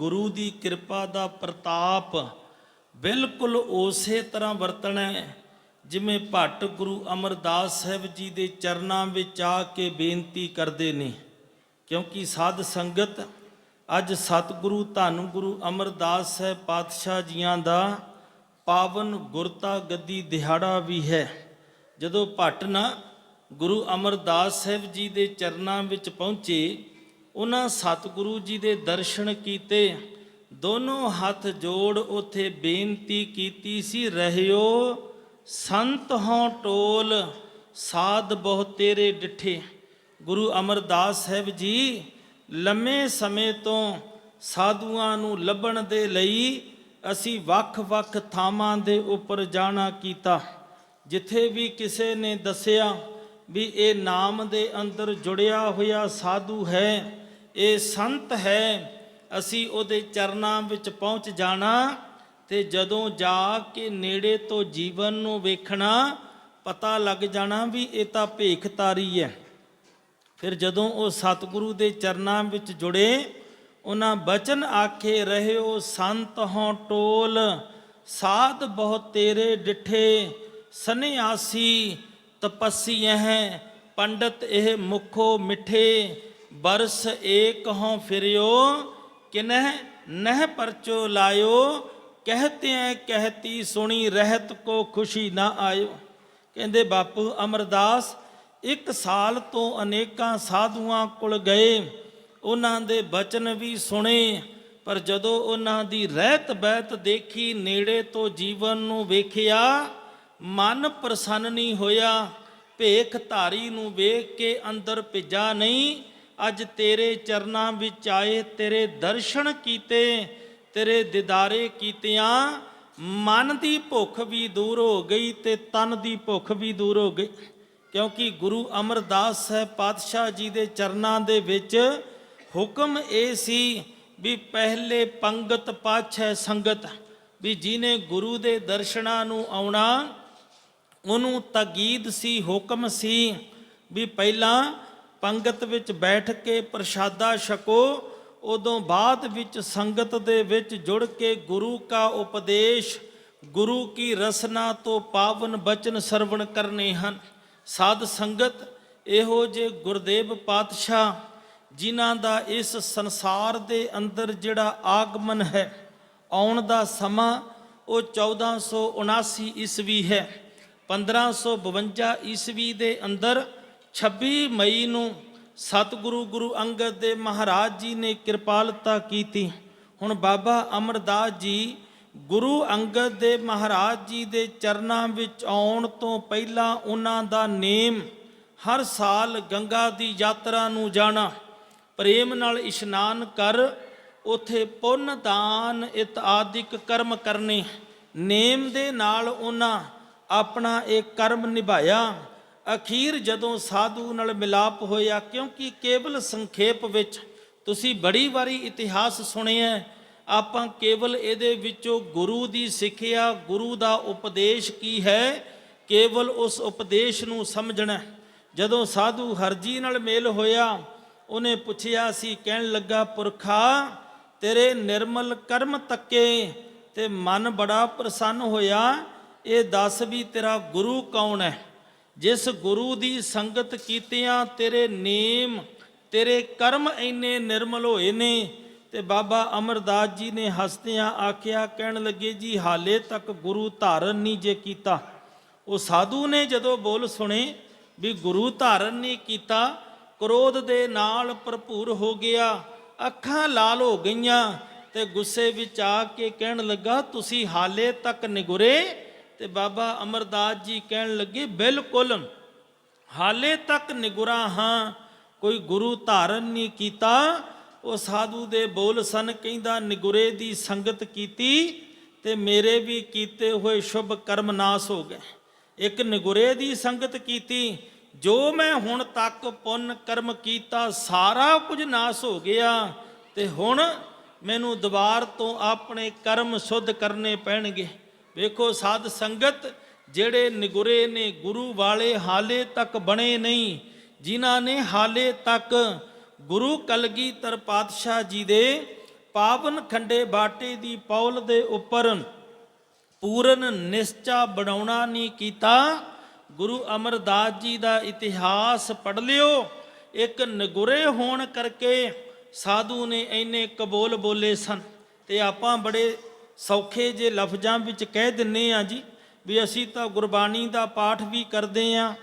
ਗੁਰੂ ਦੀ ਕਿਰਪਾ ਦਾ ਪ੍ਰਤਾਪ ਬਿਲਕੁਲ ਉਸੇ ਤਰ੍ਹਾਂ ਵਰਤਣਾ ਹੈ, ਜਿਵੇਂ ਭੱਟ ਗੁਰੂ ਅਮਰਦਾਸ ਸਾਹਿਬ ਜੀ ਦੇ ਚਰਨਾਂ ਵਿੱਚ ਆ ਕੇ ਬੇਨਤੀ ਕਰਦੇ ਨੇ। ਕਿਉਂਕਿ ਸਾਧ ਸੰਗਤ ਅੱਜ ਸਤਿਗੁਰੂ ਧੰਨ ਗੁਰੂ ਅਮਰਦਾਸ ਸਾਹਿਬ ਪਾਤਸ਼ਾਹ ਜੀਆਂ ਦਾ ਪਾਵਨ ਗੁਰਤਾ ਗੱਦੀ ਦਿਹਾੜਾ ਵੀ ਹੈ। ਜਦੋਂ ਭੱਟ ਨਾ ਗੁਰੂ ਅਮਰਦਾਸ ਸਾਹਿਬ ਜੀ ਦੇ ਚਰਨਾਂ ਵਿੱਚ ਪਹੁੰਚੇ ਉਹਨਾਂ ਸਤਿਗੁਰੂ ਜੀ ਦੇ ਦਰਸ਼ਨ ਕੀਤੇ, ਦੋਨੋਂ ਹੱਥ ਜੋੜ ਉਥੇ ਬੇਨਤੀ ਕੀਤੀ ਸੀ, ਰਹਿਓ ਸੰਤ ਹੋਂ ਟੋਲ ਸਾਧ ਬਹੁ ਤੇਰੇ ਡਿਠੇ। ਗੁਰੂ ਅਮਰਦਾਸ ਸਾਹਿਬ ਜੀ ਲੰਮੇ ਸਮੇਂ ਤੋਂ ਸਾਧੂਆਂ ਨੂੰ ਲੱਭਣ ਦੇ ਲਈ ਅਸੀਂ ਵੱਖ-ਵੱਖ ਥਾਵਾਂ ਦੇ ਉੱਪਰ ਜਾਣਾ ਕੀਤਾ, ਜਿੱਥੇ ਵੀ ਕਿਸੇ ਨੇ ਦੱਸਿਆ ਵੀ ਇਹ ਨਾਮ ਦੇ ਅੰਦਰ ਜੁੜਿਆ ਹੋਇਆ ਸਾਧੂ ਹੈ। ਇਹ ਸੰਤ ਹੈ, ਅਸੀਂ ਉਹਦੇ ਚਰਨਾਂ ਵਿੱਚ ਪਹੁੰਚ ਜਾਣਾ ਤੇ ਜਦੋਂ ਜਾ ਕੇ ਨੇੜੇ ਤੋਂ ਜੀਵਨ ਨੂੰ ਵੇਖਣਾ, ਪਤਾ ਲੱਗ ਜਾਣਾ ਵੀ ਇਹ ਤਾਂ ਭੇਖਤਾਰੀ ਹੈ। ਫਿਰ ਜਦੋਂ ਉਹ ਸਤਿਗੁਰੂ ਦੇ ਚਰਨਾਂ ਵਿੱਚ ਜੁੜੇ, ਉਹਨਾਂ ਬਚਨ ਆਖੇ, ਰਹਿਓ ਸੰਤ ਹੋਂ ਟੋਲ, ਸਾਧ ਬਹੁਤ ਤੇਰੇ ਡਿਠੇ, ਸੰਨਿਆਸੀ ਤਪਸੀ ਹੈ ਪੰਡਤ ਇਹ ਮੁਖੋ ਮਿੱਠੇ ਬਰਸ ਏਕ ਹੋਂ ਫਿਰਿਓ, ਕਿਨਹਿ ਨਹਿ ਪਰਚੋ ਲਾਇਓ ਕਹਤੇ ਐ ਕਹਤੀ ਸੁਣੀ ਰਹਿਤ ਕੋ ਖੁਸ਼ੀ ਨਾ ਆਇਓ। ਕਹਿੰਦੇ ਬਾਪੂ ਅਮਰਦਾਸ, ਇੱਕ ਸਾਲ ਤੋਂ ਅਨੇਕਾਂ ਸਾਧੂਆਂ ਕੋਲ ਗਏ, ਉਹਨਾਂ ਦੇ ਬਚਨ ਵੀ ਸੁਣੇ, ਪਰ ਜਦੋਂ ਉਹਨਾਂ ਦੀ ਰਹਿਤ ਬਹਿਤ ਦੇਖੀ, ਨੇੜੇ ਤੋਂ ਜੀਵਨ ਨੂੰ ਵੇਖਿਆ, ਮਨ ਪ੍ਰਸੰਨ ਨਹੀਂ ਹੋਇਆ, ਭੇਖ ਧਾਰੀ ਨੂੰ ਵੇਖ ਕੇ ਅੰਦਰ ਭਿੱਜਾ ਨਹੀਂ ਅੱਜ ਤੇਰੇ ਚਰਨਾਂ ਵਿੱਚ ਆਏ, ਤੇਰੇ ਦਰਸ਼ਨ ਕੀਤੇ, ਤੇਰੇ ਦਿਦਾਰੇ ਕੀਤਿਆਂ, ਮਨ ਦੀ ਭੁੱਖ ਵੀ ਦੂਰ ਹੋ ਗਈ ਤੇ ਤਨ ਦੀ ਭੁੱਖ ਵੀ ਦੂਰ ਹੋ ਗਈ। ਕਿਉਂਕਿ ਗੁਰੂ ਅਮਰਦਾਸ ਸਾਹਿਬ ਪਾਤਸ਼ਾਹ ਜੀ ਦੇ ਚਰਨਾਂ ਦੇ ਵਿੱਚ ਹੁਕਮ ਇਹ ਸੀ ਵੀ ਪਹਿਲੇ ਪੰਗਤ ਪਾਛੈ ਸੰਗਤ, ਵੀ ਜਿਹਨੇ ਗੁਰੂ ਦੇ ਦਰਸ਼ਨਾਂ ਨੂੰ ਆਉਣਾ, ਉਹਨੂੰ ਤਗੀਦ ਸੀ, ਹੁਕਮ ਸੀ ਵੀ ਪਹਿਲਾਂ ਪੰਗਤ ਵਿੱਚ ਬੈਠ ਕੇ ਪ੍ਰਸ਼ਾਦਾ ਛਕੋ, ਉਦੋਂ ਬਾਅਦ ਵਿੱਚ ਸੰਗਤ ਦੇ ਵਿੱਚ ਜੁੜ ਕੇ ਗੁਰੂ ਕਾ ਉਪਦੇਸ਼, ਗੁਰੂ ਕੀ ਰਸਨਾ ਤੋਂ ਪਾਵਨ ਬਚਨ ਸਰਵਣ ਕਰਨੇ ਹਨ। ਸਾਧ ਸੰਗਤ, ਇਹੋ ਜੇ ਗੁਰਦੇਵ ਪਾਤਸ਼ਾਹ, ਜਿਨ੍ਹਾਂ ਦਾ ਇਸ ਸੰਸਾਰ ਦੇ ਅੰਦਰ ਜਿਹੜਾ ਆਗਮਨ ਹੈ, ਆਉਣ ਦਾ ਸਮਾਂ ਉਹ 1479 ਈਸਵੀ ਹੈ। 1552 ਈਸਵੀ ਦੇ ਅੰਦਰ 26 ਮਈ ਨੂੰ ਸਤਿਗੁਰੂ ਗੁਰੂ ਅੰਗਦ ਦੇ ਮਹਾਰਾਜ ਜੀ ਨੇ ਕਿਰਪਾਲਤਾ ਕੀਤੀ। ਹੁਣ ਬਾਬਾ ਅਮਰਦਾਸ ਜੀ ਗੁਰੂ ਅੰਗਦ ਦੇ ਮਹਾਰਾਜ ਜੀ ਦੇ ਚਰਨਾਂ ਵਿੱਚ ਆਉਣ ਤੋਂ ਪਹਿਲਾਂ ਉਹਨਾਂ ਦਾ ਨੇਮ ਹਰ ਸਾਲ ਗੰਗਾ ਦੀ ਯਾਤਰਾ ਨੂੰ ਜਾਣਾ। ਪ੍ਰੇਮ ਨਾਲ ਇਸ਼ਨਾਨ ਕਰ, ਉਥੇ ਪੁੰਨ ਦਾਨ ਇਤਆਦਿਕ ਕਰਮ ਕਰਨੇ। ਨੇਮ ਦੇ ਨਾਲ ਉਹਨਾਂ ਆਪਣਾ ਇਹ ਕਰਮ ਨਿਭਾਇਆ। ਅਖੀਰ ਜਦੋਂ ਸਾਧੂ ਨਾਲ ਮਿਲਾਪ ਹੋਇਆ, ਕਿਉਂਕਿ ਕੇਵਲ ਸੰਖੇਪ ਵਿੱਚ ਤੁਸੀਂ ਬੜੀ ਵਾਰੀ ਇਤਿਹਾਸ ਸੁਣਿਆ ਆਪਾਂ ਕੇਵਲ ਇਹਦੇ ਵਿੱਚੋਂ ਗੁਰੂ ਦੀ ਸਿੱਖਿਆ, ਗੁਰੂ ਦਾ ਉਪਦੇਸ਼ ਕੀ ਹੈ, ਕੇਵਲ ਉਸ ਉਪਦੇਸ਼ ਨੂੰ ਸਮਝਣਾ ਜਦੋਂ ਸਾਧੂ ਹਰਜੀ ਨਾਲ ਮੇਲ ਹੋਇਆ, ਉਹਨੇ ਪੁੱਛਿਆ ਸੀ, ਕਹਿਣ ਲੱਗਾ, ਪੁਰਖਾ, ਤੇਰੇ ਨਿਰਮਲ ਕਰਮ ਤੱਕੇ ਤੇ ਮਨ ਬੜਾ ਪ੍ਰਸੰਨ ਹੋਇਆ, ਇਹ ਦੱਸ ਵੀ ਤੇਰਾ ਗੁਰੂ ਕੌਣ ਹੈ? ਜਿਸ ਗੁਰੂ ਦੀ ਸੰਗਤ ਕੀਤਿਆਂ ਤੇਰੇ ਨੇਮ, ਤੇਰੇ ਕਰਮ ਇੰਨੇ ਨਿਰਮਲ ਹੋਏ ਨੇ, ਤੇ ਬਾਬਾ ਅਮਰਦਾਸ ਜੀ ਨੇ ਹੱਸਦਿਆਂ ਆਖਿਆ, ਕਹਿਣ ਲੱਗੇ, ਜੀ, ਹਾਲੇ ਤੱਕ ਗੁਰੂ ਧਾਰਨ ਨਹੀਂ ਜੇ ਕੀਤਾ। ਉਹ ਸਾਧੂ ਨੇ ਜਦੋਂ ਬੋਲ ਸੁਣੇ ਵੀ ਗੁਰੂ ਧਾਰਨ ਨਹੀਂ ਕੀਤਾ, ਕ੍ਰੋਧ ਦੇ ਨਾਲ ਭਰਪੂਰ ਹੋ ਗਿਆ, ਅੱਖਾਂ ਲਾਲ ਹੋ ਗਈਆਂ, ਤੇ ਗੁੱਸੇ ਵਿੱਚ ਆ ਕੇ ਕਹਿਣ ਲੱਗਾ, ਤੁਸੀਂ ਹਾਲੇ ਤੱਕ ਨਿਗੁਰੇ ਤੇ ਬਾਬਾ ਅਮਰਦਾਸ ਜੀ ਕਹਿਣ ਲੱਗੇ, ਬਿਲਕੁਲ, ਹਾਲੇ ਤੱਕ ਨਿਗੁਰਾ ਹਾਂ, ਕੋਈ ਗੁਰੂ ਧਾਰਨ ਨਹੀਂ ਕੀਤਾ। ਉਹ ਸਾਧੂ ਦੇ ਬੋਲ ਸਨ, ਕਹਿੰਦਾ, ਨਿਗੁਰੇ ਦੀ ਸੰਗਤ ਕੀਤੀ ਤੇ ਮੇਰੇ ਵੀ ਕੀਤੇ ਹੋਏ ਸ਼ੁਭ ਕਰਮ ਨਾਸ ਹੋ ਗਏ। ਇੱਕ ਨਿਗੁਰੇ ਦੀ ਸੰਗਤ ਕੀਤੀ, ਜੋ ਮੈਂ ਹੁਣ ਤੱਕ ਪੁੰਨ ਕਰਮ ਕੀਤਾ, ਸਾਰਾ ਕੁਝ ਨਾਸ ਹੋ ਗਿਆ ਤੇ ਹੁਣ ਮੈਨੂੰ ਦੁਬਾਰ ਤੋਂ ਆਪਣੇ ਕਰਮ ਸੁਧ ਕਰਨੇ ਪੈਣਗੇ। ਵੇਖੋ ਸਾਧ ਸੰਗਤ ਜਿਹੜੇ ਨਿਗੁਰੇ ਨੇ, ਗੁਰੂ ਵਾਲੇ ਹਾਲੇ ਤੱਕ ਬਣੇ ਨਹੀਂ, ਜਿਨ੍ਹਾਂ ਨੇ ਹਾਲੇ ਤੱਕ ਗੁਰੂ ਕਲਗੀਧਰ ਪਾਤਸ਼ਾਹ ਜੀ ਦੇ ਪਾਵਨ ਖੰਡੇ ਬਾਟੇ ਦੀ ਪੌਲ ਦੇ ਉੱਪਰ ਪੂਰਨ ਨਿਸ਼ਚਾ ਬਣਾਉਣਾ ਨਹੀਂ ਕੀਤਾ, ਗੁਰੂ ਅਮਰਦਾਸ ਜੀ ਦਾ ਇਤਿਹਾਸ ਪੜ ਲਿਓ। ਇੱਕ ਨਗੁਰੇ ਹੋਣ ਕਰਕੇ ਸਾਧੂ ਨੇ ਇੰਨੇ ਕਬੋਲ ਬੋਲੇ ਸਨ ਤੇ ਆਪਾਂ ਬੜੇ ਸੌਖੇ ਜੇ ਲਫ਼ਜ਼ਾਂ ਵਿੱਚ ਕਹਿ ਦਿੰਨੇ ਆ ਜੀ, ਵੀ ਅਸੀਂ ਤਾਂ ਗੁਰਬਾਣੀ ਦਾ ਪਾਠ ਵੀ ਕਰਦੇ ਆ,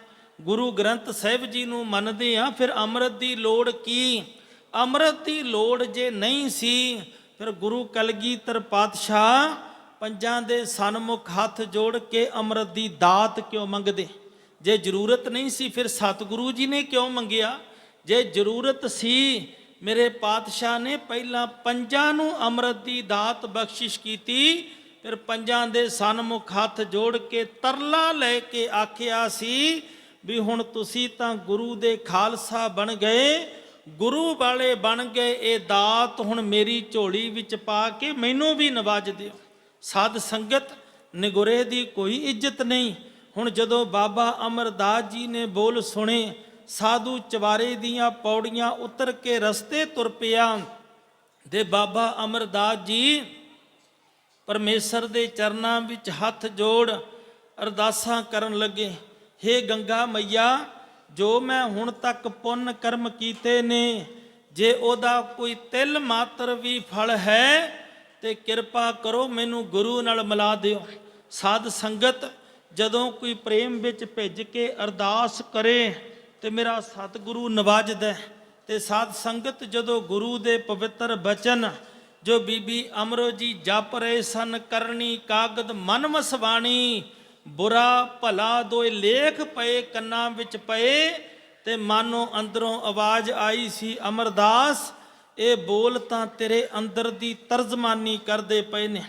ਗੁਰੂ ਗ੍ਰੰਥ ਸਾਹਿਬ ਜੀ ਨੂੰ ਮੰਨਦੇ ਆ, ਫਿਰ ਅੰਮ੍ਰਿਤ ਦੀ ਲੋੜ ਕੀ? ਅੰਮ੍ਰਿਤ ਦੀ ਲੋੜ ਜੇ ਨਹੀਂ ਸੀ, ਫਿਰ ਗੁਰੂ ਕਲਗੀਧਰ ਪਾਤਸ਼ਾਹ ਪੰਜਾਂ ਦੇ ਸਨਮੁਖ ਹੱਥ ਜੋੜ ਕੇ ਅੰਮ੍ਰਿਤ ਦੀ ਦਾਤ ਕਿਉਂ ਮੰਗਦੇ? ਜੇ ਜ਼ਰੂਰਤ ਨਹੀਂ ਸੀ, ਫਿਰ ਸਤਿਗੁਰੂ ਜੀ ਨੇ ਕਿਉਂ ਮੰਗਿਆ? ਜੇ ਜ਼ਰੂਰਤ ਸੀ ਮੇਰੇ ਪਾਤਸ਼ਾਹ ਨੇ ਪਹਿਲਾਂ ਪੰਜਾਂ ਨੂੰ ਅੰਮ੍ਰਿਤ ਦੀ ਦਾਤ ਬਖਸ਼ਿਸ਼ ਕੀਤੀ, ਫਿਰ ਪੰਜਾਂ ਦੇ ਸਨਮੁਖ ਹੱਥ ਜੋੜ ਕੇ ਤਰਲਾ ਲੈ ਕੇ ਆਖਿਆ ਸੀ ਵੀ ਹੁਣ ਤੁਸੀਂ ਤਾਂ ਗੁਰੂ ਦੇ ਖਾਲਸਾ ਬਣ ਗਏ, ਗੁਰੂ ਵਾਲੇ ਬਣ ਗਏ, ਇਹ ਦਾਤ ਹੁਣ ਮੇਰੀ ਝੋਲੀ ਵਿੱਚ ਪਾ ਕੇ ਮੈਨੂੰ ਵੀ ਨਵਾਜ ਦਿਓ। ਸਾਧ ਸੰਗਤ, ਨਿਗੁਰੇ ਦੀ ਕੋਈ ਇੱਜ਼ਤ ਨਹੀਂ। ਹੁਣ ਜਦੋਂ ਬਾਬਾ ਅਮਰਦਾਸ ਜੀ ਨੇ ਬੋਲ ਸੁਣੇ ਸਾਧੂ ਚਵਾਰੇ ਦੀਆਂ ਪੌੜੀਆਂ ਉਤਰ ਕੇ ਰਸਤੇ ਤੁਰ ਪਿਆ। ਦੇ ਬਾਬਾ ਅਮਰਦਾਸ ਜੀ ਪਰਮੇਸ਼ਰ ਦੇ ਚਰਨਾਂ ਵਿੱਚ ਹੱਥ ਜੋੜ ਅਰਦਾਸਾਂ ਕਰਨ ਲੱਗੇ, ਹੇ ਗੰਗਾ ਮਈਆ, ਜੋ ਮੈਂ ਹੁਣ ਤੱਕ ਪੁੰਨ ਕਰਮ ਕੀਤੇ ਨੇ, ਜੇ ਉਹਦਾ ਕੋਈ ਤਿਲ ਮਾਤਰ ਵੀ ਫਲ ਹੈ, ਤੇ ਕਿਰਪਾ ਕਰੋ ਮੈਨੂੰ ਗੁਰੂ ਨਾਲ ਮਿਲਾ ਦਿਓ। ਸਾਧ ਸੰਗਤ, ਜਦੋਂ ਕੋਈ ਪ੍ਰੇਮ ਵਿੱਚ ਭਿੱਜ ਕੇ ਅਰਦਾਸ ਕਰੇ ਤੇ ਮੇਰਾ ਸਤਿਗੁਰੂ ਨਵਾਜਦਾ ਹੈ। ਤੇ ਸਾਧ ਸੰਗਤ ਜਦੋਂ ਗੁਰੂ ਦੇ ਪਵਿੱਤਰ ਬਚਨ, ਜੋ ਬੀਬੀ ਅਮਰੋ ਜੀ ਜਪ ਰਹੇ ਸਨ, ਕਰਨੀ ਕਾਗਦ ਮਨ ਵਸਵਾਣੀ ਬੁਰਾ ਭਲਾ ਦੋਏ ਲੇਖ ਪਏ ਕੰਨਾਂ ਵਿੱਚ ਪਏ, ਤੇ ਮਾਨੋ ਅੰਦਰੋਂ ਆਵਾਜ਼ ਆਈ ਸੀ, ਅਮਰਦਾਸ, ਇਹ ਬੋਲ ਤਾਂ ਤੇਰੇ ਅੰਦਰ ਦੀ ਤਰਜਮਾਨੀ ਕਰਦੇ ਪਏ ਨੇ।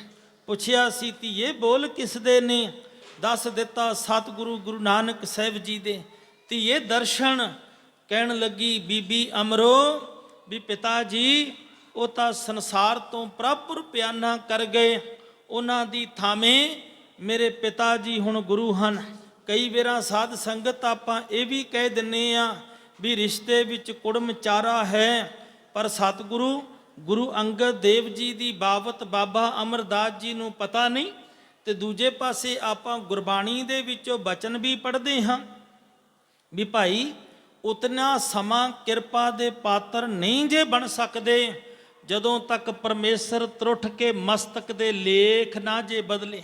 ਪੁੱਛਿਆ ਸੀ, ਧੀਏ, ਬੋਲ ਕਿਸ ਦੇ ਨੇ? ਦੱਸ ਦਿੱਤਾ ਸਤਿਗੁਰੂ ਗੁਰੂ ਨਾਨਕ ਸਾਹਿਬ ਜੀ ਦੇ। ਧੀਏ ਦਰਸ਼ਨ ਕਹਿਣ ਲੱਗੀ, ਬੀਬੀ ਅਮਰੋ, ਵੀ ਪਿਤਾ ਜੀ, ਉਹ ਤਾਂ ਸੰਸਾਰ ਤੋਂ ਪ੍ਰਭੁਰ ਪਿਆਨਾ ਕਰ ਗਏ। ਉਹਨਾਂ ਦੀ ਥਾਵੇਂ ਮੇਰੇ ਪਿਤਾ ਜੀ ਹੁਣ ਗੁਰੂ ਹਨ। ਕਈ ਵੇਰਾਂ ਸਾਧ ਸੰਗਤ ਆਪਾਂ ਇਹ ਵੀ ਕਹਿ ਦਿੰਨੇ ਆ ਵੀ ਰਿਸ਼ਤੇ ਵਿੱਚ ਕੁੜਮ ਚਾਰਾ ਹੈ, ਪਰ ਸਤਿਗੁਰੂ, ਗੁਰੂ ਅੰਗਦ ਦੇਵ ਜੀ ਦੀ ਬਾਬਤ ਬਾਬਾ ਅਮਰਦਾਸ ਜੀ ਨੂੰ ਪਤਾ ਨਹੀਂ, ਤੇ ਦੂਜੇ ਪਾਸੇ ਆਪਾਂ ਗੁਰਬਾਣੀ ਦੇ ਵਿੱਚੋਂ ਬਚਨ ਵੀ ਪੜ੍ਹਦੇ ਹਾਂ। ਵੀ ਭਾਈ, ਉਤਨਾ ਸਮਾਂ ਕਿਰਪਾ ਦੇ ਪਾਤਰ ਨਹੀਂ ਜੇ ਬਣ ਸਕਦੇ, ਜਦੋਂ ਤੱਕ ਪਰਮੇਸ਼ਰ ਤਰੁੱਠ ਕੇ ਮਸਤਕ ਦੇ ਲੇਖ ਨਾ ਜੇ ਬਦਲੇ।